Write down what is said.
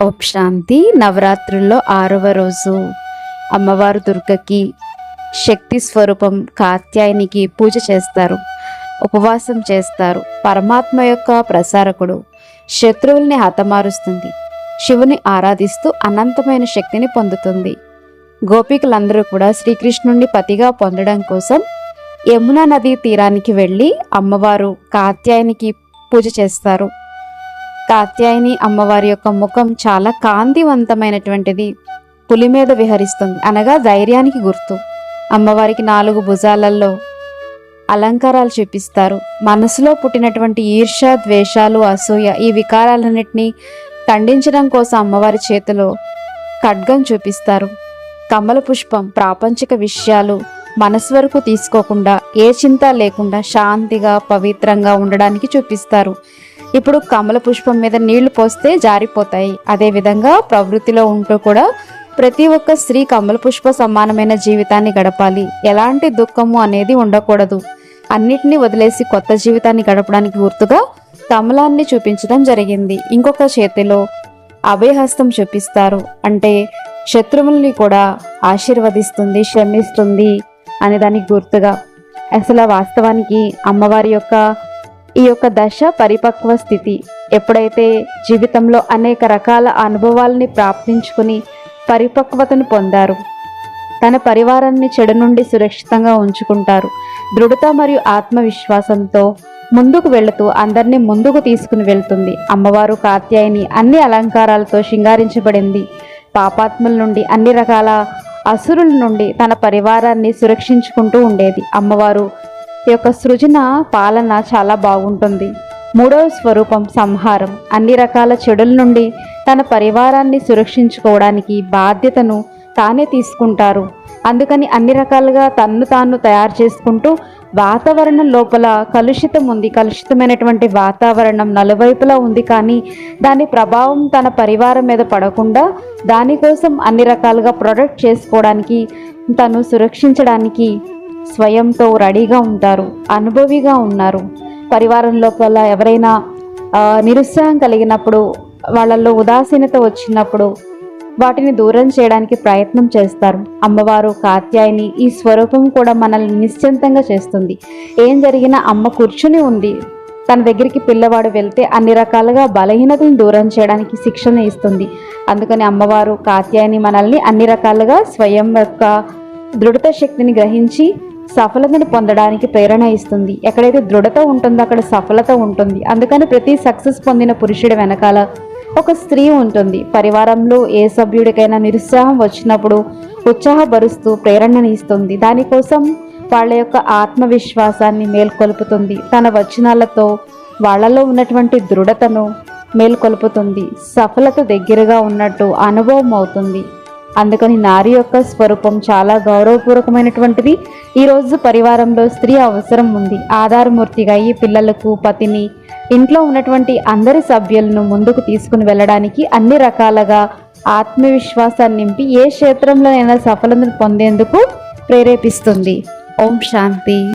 ఓం శాంతి. నవరాత్రుల్లో ఆరవ రోజు అమ్మవారు దుర్గకి శక్తి స్వరూపం కాత్యాయనికి పూజ చేస్తారు ఉపవాసం చేస్తారు. పరమాత్మ యొక్క ప్రసారకుడు శత్రువుల్ని హతమారుస్తుంది. శివుని ఆరాధిస్తూ అనంతమైన శక్తిని పొందుతుంది. గోపికలందరూ కూడా శ్రీకృష్ణుణ్ణి పతిగా పొందడం కోసం యమునా నదీ తీరానికి వెళ్ళి అమ్మవారు కాత్యాయనికి పూజ చేస్తారు. కాత్యాయని అమ్మవారి యొక్క ముఖం చాలా కాంతివంతమైనటువంటిది పులి మీద విహరిస్తుంది. అనగా ధైర్యానికి గుర్తు. అమ్మవారికి నాలుగు భుజాలలో అలంకారాలు చూపిస్తారు. మనసులో పుట్టినటువంటి ఈర్ష ద్వేషాలు అసూయ ఈ వికారాలన్నింటినీ ఖండించడం కోసం అమ్మవారి చేతిలో ఖడ్గం చూపిస్తారు. కమల పుష్పం ప్రాపంచిక విషయాలు మనసు వరకు తీసుకోకుండా ఏ చింత లేకుండా శాంతిగా పవిత్రంగా ఉండడానికి చూపిస్తారు. ఇప్పుడు కమల పుష్పం మీద నీళ్ళు పోస్తే జారిపోతాయి. అదేవిధంగా ప్రవృత్తిలో ఉంటూ కూడా ప్రతి ఒక్క స్త్రీ కమల పుష్ప సమానమైన జీవితాన్ని గడపాలి. ఎలాంటి దుఃఖము అనేది ఉండకూడదు. అన్నిటినీ వదిలేసి కొత్త జీవితాన్ని గడపడానికి గుర్తుగా కమలాన్ని చూపించడం జరిగింది. ఇంకొక చేతిలో అభయహస్తం చూపిస్తారు. అంటే శత్రువుల్ని కూడా ఆశీర్వదిస్తుంది క్షమిస్తుంది అనే దానికి గుర్తుగా. అసలు వాస్తవానికి అమ్మవారి యొక్క ఈ యొక్క దశ పరిపక్వ స్థితి. ఎప్పుడైతే జీవితంలో అనేక రకాల అనుభవాలని ప్రాప్తించుకుని పరిపక్వతను పొందారు తన పరివారాన్ని చెడు నుండి సురక్షితంగా ఉంచుకుంటారు. దృఢత మరియు ఆత్మవిశ్వాసంతో ముందుకు వెళుతూ అందరినీ ముందుకు తీసుకుని వెళ్తుంది. అమ్మవారు కాత్యాయని అన్ని అలంకారాలతో శృంగారించబడింది. పాపాత్ముల నుండి అన్ని రకాల అసురుల నుండి తన పరివారాన్ని సురక్షించుకుంటూ ఉండేది. అమ్మవారు యొక్క సృజన పాలన చాలా బాగుంటుంది. మూడవ స్వరూపం సంహారం. అన్ని రకాల చెడుల నుండి తన పరివారాన్ని సురక్షించుకోవడానికి బాధ్యతను తానే తీసుకుంటారు. అందుకని అన్ని రకాలుగా తన్ను తాను తయారు చేసుకుంటూ వాతావరణం లోపల కలుషితం ఉంది. కలుషితమైనటువంటి వాతావరణం నలువైపులా ఉంది కానీ దాని ప్రభావం తన పరివారం మీద పడకుండా దానికోసం అన్ని రకాలుగా ప్రొడక్ట్ చేసుకోవడానికి తను సురక్షించడానికి స్వయంతో రెడీగా ఉంటారు అనుభవిగా ఉన్నారు. పరివారం లోపల ఎవరైనా నిరుత్సాహం కలిగినప్పుడు వాళ్ళల్లో ఉదాసీనత వచ్చినప్పుడు వాటిని దూరం చేయడానికి ప్రయత్నం చేస్తారు. అమ్మవారు కాత్యాయని ఈ స్వరూపం కూడా మనల్ని నిశ్చింతంగా చేస్తుంది. ఏం జరిగినా అమ్మ కూర్చుని ఉంది. తన దగ్గరికి పిల్లవాడు వెళ్తే అన్ని రకాలుగా బలహీనతను దూరం చేయడానికి శిక్షణ ఇస్తుంది. అందుకని అమ్మవారు కాత్యాయని మనల్ని అన్ని రకాలుగా స్వయం యొక్క దృఢత శక్తిని గ్రహించి సఫలతను పొందడానికి ప్రేరణ ఇస్తుంది. ఎక్కడైతే దృఢత ఉంటుందో అక్కడ సఫలత ఉంటుంది. అందుకని ప్రతి సక్సెస్ పొందిన పురుషుడి వెనకాల ఒక స్త్రీ ఉంటుంది. పరివారంలో ఏ సభ్యుడికైనా నిరుత్సాహం వచ్చినప్పుడు ఉత్సాహపరుస్తూ ప్రేరణని ఇస్తుంది. దానికోసం వాళ్ళ యొక్క ఆత్మవిశ్వాసాన్ని మేల్కొల్పుతుంది. తన వచనాలతో వాళ్ళలో ఉన్నటువంటి దృఢతను మేల్కొల్పుతుంది. సఫలత దగ్గరగా ఉన్నట్టు అనుభవం అవుతుంది. అందుకని నారి యొక్క స్వరూపం చాలా గౌరవపూర్వకమైనటువంటిది. ఈరోజు పరివారంలో స్త్రీ అవసరం ఉంది. ఆధారమూర్తిగా ఈ పిల్లలకు పతిని ఇంట్లో ఉన్నటువంటి అందరి సభ్యులను ముందుకు తీసుకుని వెళ్ళడానికి అన్ని రకాలుగా ఆత్మవిశ్వాసాన్ని నింపి ఏ క్షేత్రంలోనైనా సఫలతను పొందేందుకు ప్రేరేపిస్తుంది. ఓం శాంతి.